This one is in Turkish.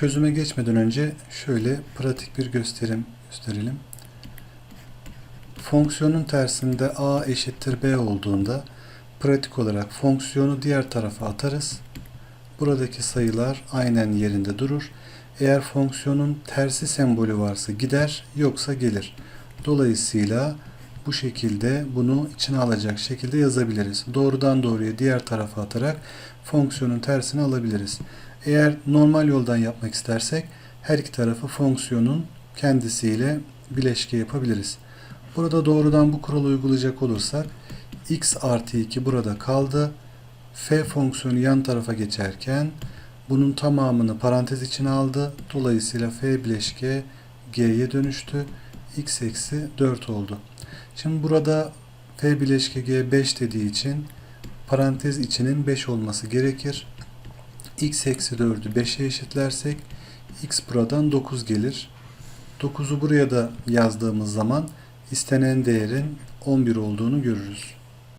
Çözüme geçmeden önce şöyle pratik bir gösterim gösterelim. Fonksiyonun tersinde a eşittir b olduğunda pratik olarak fonksiyonu diğer tarafa atarız. Buradaki sayılar aynen yerinde durur. Eğer fonksiyonun tersi sembolü varsa gider, yoksa gelir. Dolayısıyla bu şekilde bunu içine alacak şekilde yazabiliriz. Doğrudan doğruya diğer tarafa atarak fonksiyonun tersini alabiliriz. Eğer normal yoldan yapmak istersek her iki tarafı fonksiyonun kendisiyle bileşke yapabiliriz. Burada doğrudan bu kuralı uygulayacak olursak x artı 2 burada kaldı. f fonksiyonu yan tarafa geçerken bunun tamamını parantez içine aldı. Dolayısıyla f bileşke g'ye dönüştü. X eksi 4 oldu. Şimdi burada f bileşke g 5 dediği için parantez içinin 5 olması gerekir. x eksi 4'ü 5'e eşitlersek x buradan 9 gelir. 9'u buraya da yazdığımız zaman istenen değerin 11 olduğunu görürüz.